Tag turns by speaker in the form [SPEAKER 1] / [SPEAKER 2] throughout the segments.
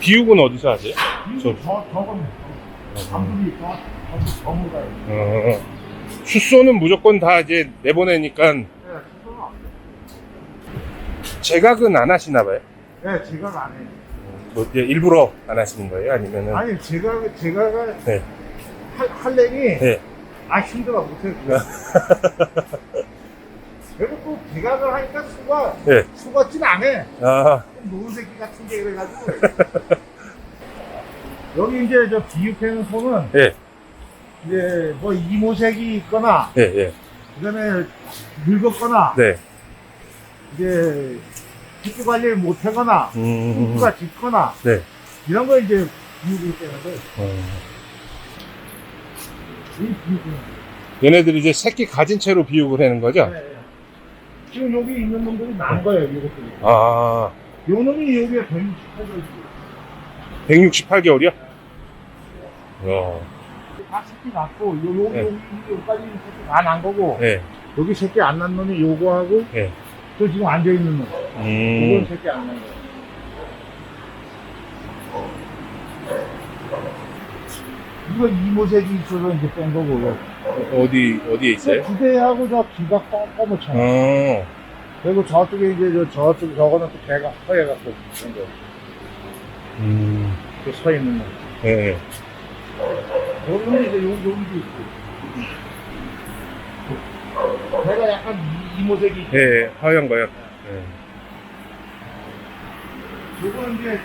[SPEAKER 1] 비육은 어디서 하세요? 저-
[SPEAKER 2] 저, 저, 저건, 단분이 저, 저, 저무가요.
[SPEAKER 1] 어, 숫소는 무조건 다 이제 내보내니까
[SPEAKER 2] 네, 수소는 안 돼.
[SPEAKER 1] 제각은 안 하시나 봐요?
[SPEAKER 2] 네, 제가 안 해요.
[SPEAKER 1] 뭐 이제 일부러 안 하시는 거예요? 아니면은
[SPEAKER 2] 아니, 제가, 제가가,
[SPEAKER 1] 네.
[SPEAKER 2] 할, 할래니,
[SPEAKER 1] 네.
[SPEAKER 2] 아, 힘들어, 못해. 그 리고 또 제각을 하니까 수가,
[SPEAKER 1] 네.
[SPEAKER 2] 수가 찐안 해.
[SPEAKER 1] 아,
[SPEAKER 2] 좀 노은 새끼 같은 게 그래가지고. 여기 이제 저 비육해는 소는,
[SPEAKER 1] 예,
[SPEAKER 2] 이제 뭐 이모색이 있거나,
[SPEAKER 1] 예, 예.
[SPEAKER 2] 그 다음에 늙었거나,
[SPEAKER 1] 네.
[SPEAKER 2] 이제 식구 관리를 못하거나,
[SPEAKER 1] 음,
[SPEAKER 2] 식구가 짙거나,
[SPEAKER 1] 네.
[SPEAKER 2] 이런 거 이제 비육을 거예요.
[SPEAKER 1] 어.
[SPEAKER 2] 이 비육은.
[SPEAKER 1] 얘네들이 이제 새끼 가진 채로 비육을 하는 거죠?
[SPEAKER 2] 네, 네. 지금 여기 있는 놈들이 난 거예요, 이것들이.
[SPEAKER 1] 아,
[SPEAKER 2] 요 놈이 여기에 168개 있어요.
[SPEAKER 1] 168개월이요? 어,
[SPEAKER 2] 다 새끼 낳고, 요, 요,
[SPEAKER 1] 네.
[SPEAKER 2] 여기, 여기까지 새끼 다난 거고,
[SPEAKER 1] 예,
[SPEAKER 2] 여기 새끼 안 난 놈이 요거하고,
[SPEAKER 1] 예.
[SPEAKER 2] 저 지금 앉아있는 놈. 요건
[SPEAKER 1] 음,
[SPEAKER 2] 새끼 안 난 거예요. 이거 이모색이 있어서 이제 뺀 거고,
[SPEAKER 1] 어디, 어디에 있어요?
[SPEAKER 2] 두 대하고 저 귀가 검검하잖아.
[SPEAKER 1] 어,
[SPEAKER 2] 그리고 저쪽에 이제 저, 저쪽, 저거는 또 배가 허해갖고, 뺀 거.
[SPEAKER 1] 음,
[SPEAKER 2] 그서 있는 거.
[SPEAKER 1] 예, 예.
[SPEAKER 2] 여기는 이제 요, 여기도 있고. 배가 약간 이- 이모색이.
[SPEAKER 1] 예, 예. 하얀 거요? 예.
[SPEAKER 2] 요거는 이제,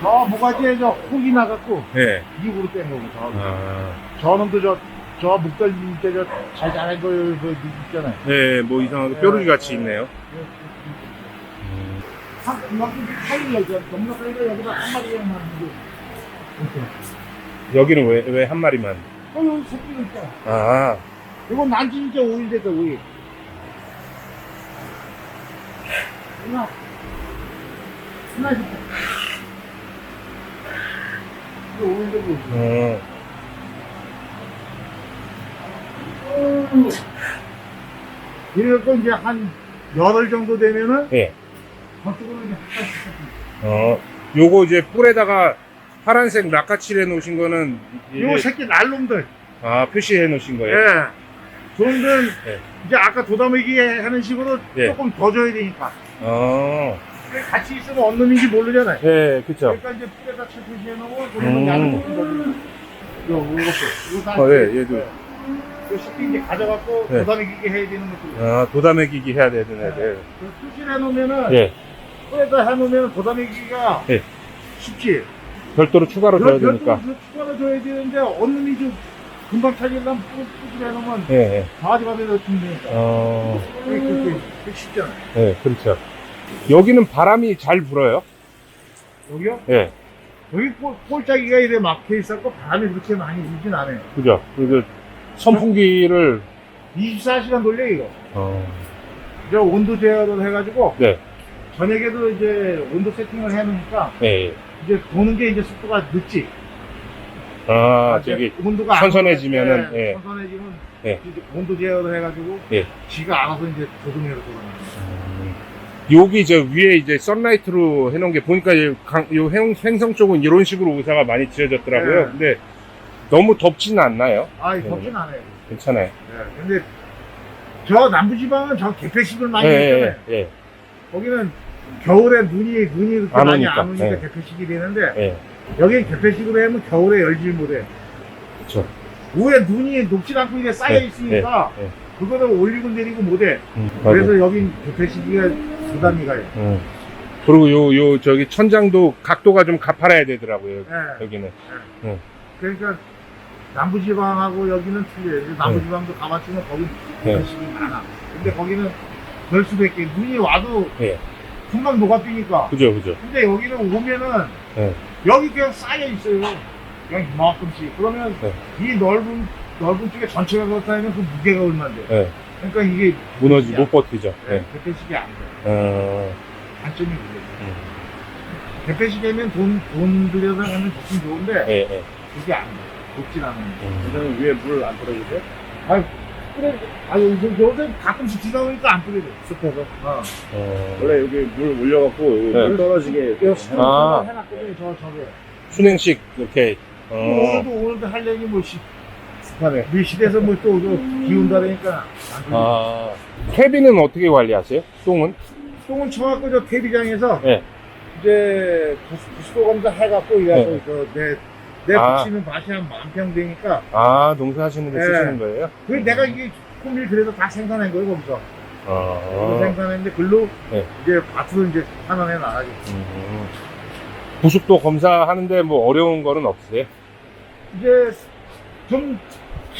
[SPEAKER 2] 저 모가지에 저 혹이 나갖고,
[SPEAKER 1] 예.
[SPEAKER 2] 이으로 뺀 거고, 저.
[SPEAKER 1] 아,
[SPEAKER 2] 저놈도 저, 저 목덜 밑에 저, 잘 자란 거, 그, 있잖아요.
[SPEAKER 1] 예, 뭐 이상하게 뾰루지 같이 있네요. 음,
[SPEAKER 2] 한, 이만큼 차이가 있잖아. 넘나가니까 여기다 한 마리만 만들고. 이렇게.
[SPEAKER 1] 여기는 왜, 왜 한 마리만?
[SPEAKER 2] 어, 여기 새끼가 있잖아.
[SPEAKER 1] 아,
[SPEAKER 2] 이거 난지 진짜 5일 됐다, 5일. 하나, 하나 있다. 이거 5일 되고 있어.
[SPEAKER 1] 어,
[SPEAKER 2] 이래갖고 이제 한 열흘 정도 되면은
[SPEAKER 1] 예.
[SPEAKER 2] 저쪽으로 이제 하나씩.
[SPEAKER 1] 어, 요거 이제 뿔에다가 파란색 락카칠해 놓으신 거는 이게-
[SPEAKER 2] 요 새끼 날놈들.
[SPEAKER 1] 아 표시해 놓으신 거예요?
[SPEAKER 2] 예. 저놈들
[SPEAKER 1] 예.
[SPEAKER 2] 이제 아까 도다매기 하는 식으로
[SPEAKER 1] 예.
[SPEAKER 2] 조금 더 줘야 되니까.
[SPEAKER 1] 어,
[SPEAKER 2] 같이 있으면 어느 놈인지 모르잖아요.
[SPEAKER 1] 예, 그쵸.
[SPEAKER 2] 그러니까 이제 풀에다 채 표시해 놓으면
[SPEAKER 1] 음.
[SPEAKER 2] 거지. 이거, 이것도. 이거 다.
[SPEAKER 1] 어, 예, 얘도.
[SPEAKER 2] 그 새끼 이제 가져갖고
[SPEAKER 1] 예.
[SPEAKER 2] 도다매기 해야 되는 것들.
[SPEAKER 1] 아, 도다매기기 해야 되는 애들.
[SPEAKER 2] 그 표시를 해놓으면은,
[SPEAKER 1] 예,
[SPEAKER 2] 풀에다 해놓으면 도다매기가
[SPEAKER 1] 예.
[SPEAKER 2] 쉽지.
[SPEAKER 1] 별도로 추가로 줘야 되니까.
[SPEAKER 2] 추가로 줘야 되는데, 좀 금방 찾으려면 표시를 해놓으면
[SPEAKER 1] 예, 예.
[SPEAKER 2] 가지가지고 준다니까.
[SPEAKER 1] 어,
[SPEAKER 2] 그게 그렇게 그게 쉽잖아.
[SPEAKER 1] 예, 그렇죠. 여기는 바람이 잘 불어요?
[SPEAKER 2] 여기요?
[SPEAKER 1] 예,
[SPEAKER 2] 여기 꼴, 꼴짜기가 이래 막혀 있었고, 바람이 그렇게 많이 불진 않아요.
[SPEAKER 1] 그죠. 그 선풍기를,
[SPEAKER 2] 24시간 돌려, 이거.
[SPEAKER 1] 어,
[SPEAKER 2] 저 온도 제어를 해가지고,
[SPEAKER 1] 네,
[SPEAKER 2] 저녁에도 이제 온도 세팅을 해놓으니까,
[SPEAKER 1] 예, 예.
[SPEAKER 2] 이제 도는 게 이제 속도가 늦지.
[SPEAKER 1] 아,
[SPEAKER 2] 이제
[SPEAKER 1] 저기,
[SPEAKER 2] 온도가 안
[SPEAKER 1] 선선해지면은, 예.
[SPEAKER 2] 선선해지면
[SPEAKER 1] 예.
[SPEAKER 2] 이제 온도 제어를 해가지고
[SPEAKER 1] 예.
[SPEAKER 2] 지가 알아서 이제 조종해서 돌아가는
[SPEAKER 1] 음, 여기 저 위에 이제 썬라이트로 해놓은 게 보니까 이 강, 요 행, 행성 쪽은 이런 식으로 의사가 많이 지어졌더라고요.
[SPEAKER 2] 네.
[SPEAKER 1] 근데 너무 덥지는 않나요?
[SPEAKER 2] 아, 이
[SPEAKER 1] 네.
[SPEAKER 2] 덥진 않아요.
[SPEAKER 1] 괜찮아요.
[SPEAKER 2] 예. 근데 저 남부지방은 저 개폐식을 많이
[SPEAKER 1] 예,
[SPEAKER 2] 했잖아요.
[SPEAKER 1] 예, 예,
[SPEAKER 2] 거기는 겨울에 눈이 눈이 그렇게
[SPEAKER 1] 안
[SPEAKER 2] 많이
[SPEAKER 1] 오니까.
[SPEAKER 2] 안 오니까
[SPEAKER 1] 예.
[SPEAKER 2] 개폐식이 되는데
[SPEAKER 1] 예.
[SPEAKER 2] 여기 개폐식으로 하면 겨울에 열질 못해.
[SPEAKER 1] 그쵸.
[SPEAKER 2] 위에 눈이 녹지 않고 이게 쌓여
[SPEAKER 1] 예,
[SPEAKER 2] 있으니까
[SPEAKER 1] 예, 예.
[SPEAKER 2] 그거를 올리고 내리고 못해.
[SPEAKER 1] 음.
[SPEAKER 2] 그래서 여긴 개폐식이가 부담이 가요.
[SPEAKER 1] 음. 그리고 요, 요, 저기 천장도 각도가 좀 가팔아야 되더라고요.
[SPEAKER 2] 예.
[SPEAKER 1] 여기는.
[SPEAKER 2] 그러니까 남부지방하고 여기는 틀려요. 이제 남부지방도 가봤지만 거기
[SPEAKER 1] 네.
[SPEAKER 2] 개폐식이 많아. 근데 거기는 별 수밖에 눈이 와도
[SPEAKER 1] 예.
[SPEAKER 2] 금방 녹아뛰니까.
[SPEAKER 1] 그죠, 그죠.
[SPEAKER 2] 근데 여기는 오면은
[SPEAKER 1] 예.
[SPEAKER 2] 여기 그냥 쌓여 있어요. 그냥 이만큼씩. 그러면
[SPEAKER 1] 네.
[SPEAKER 2] 이 넓은 넓은 쪽에 전체가 그렇다면 그 무게가 얼마인데.
[SPEAKER 1] 예.
[SPEAKER 2] 그러니까 이게
[SPEAKER 1] 무너지, 못 버티죠. 예.
[SPEAKER 2] 개폐식이 안 돼.
[SPEAKER 1] 어,
[SPEAKER 2] 단점이 그게.
[SPEAKER 1] 음.
[SPEAKER 2] 개폐식이면 돈, 돈 들여서 하면 좋긴 좋은데
[SPEAKER 1] 예, 예.
[SPEAKER 2] 그게 안 돼. 높진 않아요.
[SPEAKER 1] 음.
[SPEAKER 3] 그다음에 위에 물안 떨어지세요?
[SPEAKER 2] 아니, 뿌려. 아니 요새 요새 가끔씩 비가 오니까 안 뿌려져. 숲에서. 어.
[SPEAKER 1] 어,
[SPEAKER 3] 원래 여기 물 올려갖고 여기
[SPEAKER 1] 네.
[SPEAKER 3] 물 떨어지게
[SPEAKER 2] 이거
[SPEAKER 1] 아.
[SPEAKER 2] 해놨거든요. 저 저게.
[SPEAKER 1] 순행식 이렇게. 어.
[SPEAKER 2] 오늘도 오늘도 하려니 뭐 시. 습하네. 밀실에서 뭐또 뿌려.
[SPEAKER 1] 아. 퇴비는 어떻게 관리하세요? 똥은?
[SPEAKER 2] 똥은 쳐갖고 저 퇴비장에서
[SPEAKER 1] 네.
[SPEAKER 2] 이제 부수, 부수도 검사 해갖고 이래서
[SPEAKER 1] 네.
[SPEAKER 2] 저내 내
[SPEAKER 1] 아.
[SPEAKER 2] 붙이는 밭이 한 만 평 되니까
[SPEAKER 1] 아, 농사하시는 데
[SPEAKER 2] 네.
[SPEAKER 1] 쓰시는 거예요?
[SPEAKER 2] 그 내가 이게 콩밀 그래서 다 생산한 거예요 거기서 그
[SPEAKER 1] 아.
[SPEAKER 2] 생산했는데 글로
[SPEAKER 1] 네.
[SPEAKER 2] 이제 밭으로 이제 환원해 나가지
[SPEAKER 1] 음. 부숙도 검사하는데 뭐 어려운 거는 없으세요?
[SPEAKER 2] 이제 좀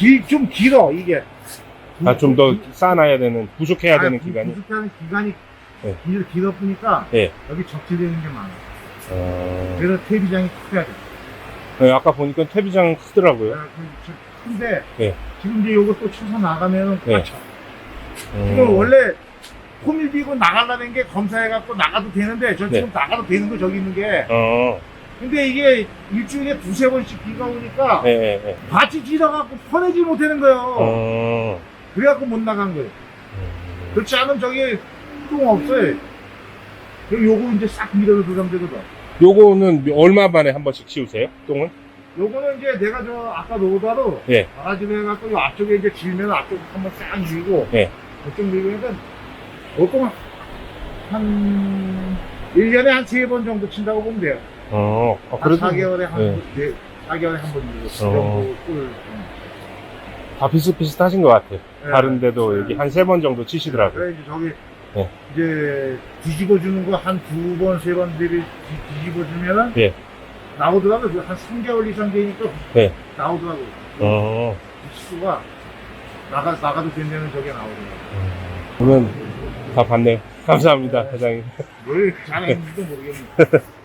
[SPEAKER 2] 길 좀 길어 이게
[SPEAKER 1] 아, 좀 더 쌓아놔야 되는, 부숙해야 되는 기간이?
[SPEAKER 2] 부숙하는 기간이
[SPEAKER 1] 네.
[SPEAKER 2] 길 길어 보니까
[SPEAKER 1] 네.
[SPEAKER 2] 여기 적재되는 게 많아
[SPEAKER 1] 어.
[SPEAKER 2] 그래서 퇴비장이 커야 돼
[SPEAKER 1] 네, 아까 보니까 퇴비장 크더라고요.
[SPEAKER 2] 아, 그, 저- 근데
[SPEAKER 1] 네.
[SPEAKER 2] 지금 이제 요거 또 쳐서 나가면은
[SPEAKER 1] 네.
[SPEAKER 2] 꽉 차.
[SPEAKER 1] 음.
[SPEAKER 2] 지금 원래 코밀비고 나가려는 게 검사해갖고 나가도 되는데 저 지금
[SPEAKER 1] 네.
[SPEAKER 2] 나가도 되는 거 저기 있는 게
[SPEAKER 1] 어.
[SPEAKER 2] 근데 이게 일주일에 두세 번씩 비가 오니까
[SPEAKER 1] 네, 네, 네.
[SPEAKER 2] 밭이 지어갖고 퍼내지 못하는 거예요
[SPEAKER 1] 어.
[SPEAKER 2] 그래갖고 못 나간 거예요
[SPEAKER 1] 음.
[SPEAKER 2] 그렇지 않으면 저기 똥 없어요 그리고 요거 이제 싹 밀어서 들어가면 되거든
[SPEAKER 1] 요거는 얼마 만에 한 번씩 치우세요? 똥은?
[SPEAKER 2] 요거는 이제 내가 저 아까 노다로
[SPEAKER 1] 예.
[SPEAKER 2] 바가지로 해갖고 요 앞쪽에 이제 질면 앞쪽 한번 싹 밀고
[SPEAKER 1] 예.
[SPEAKER 2] 그쪽 하니까 보통 한 1년에 한 세 번 정도 친다고 보면 돼요
[SPEAKER 1] 어. 아,
[SPEAKER 2] 한
[SPEAKER 1] 그래도
[SPEAKER 2] 4개월에 한
[SPEAKER 1] 네.
[SPEAKER 2] 번, 네, 4개월에 한번그
[SPEAKER 1] 어.
[SPEAKER 2] 정도
[SPEAKER 1] 꿀다 비슷비슷하신 것 같아요.
[SPEAKER 2] 네.
[SPEAKER 1] 다른데도
[SPEAKER 2] 네.
[SPEAKER 1] 여기 한 세 번 정도 치시더라고요.
[SPEAKER 2] 그래 이제 저기
[SPEAKER 1] 네.
[SPEAKER 2] 이제 뒤집어 주는 거 한 두 번 세번 뒤집어 주면은
[SPEAKER 1] 예.
[SPEAKER 2] 나오더라고요. 그한 3개월 이상 되니까
[SPEAKER 1] 네.
[SPEAKER 2] 나오더라고요.
[SPEAKER 1] 어.
[SPEAKER 2] 수가 나가 나가도 된다는 저게 나오더라고요.
[SPEAKER 1] 오늘 다 봤네요. 감사합니다, 사장님.
[SPEAKER 2] 뭘 잘하는지도 모르겠네.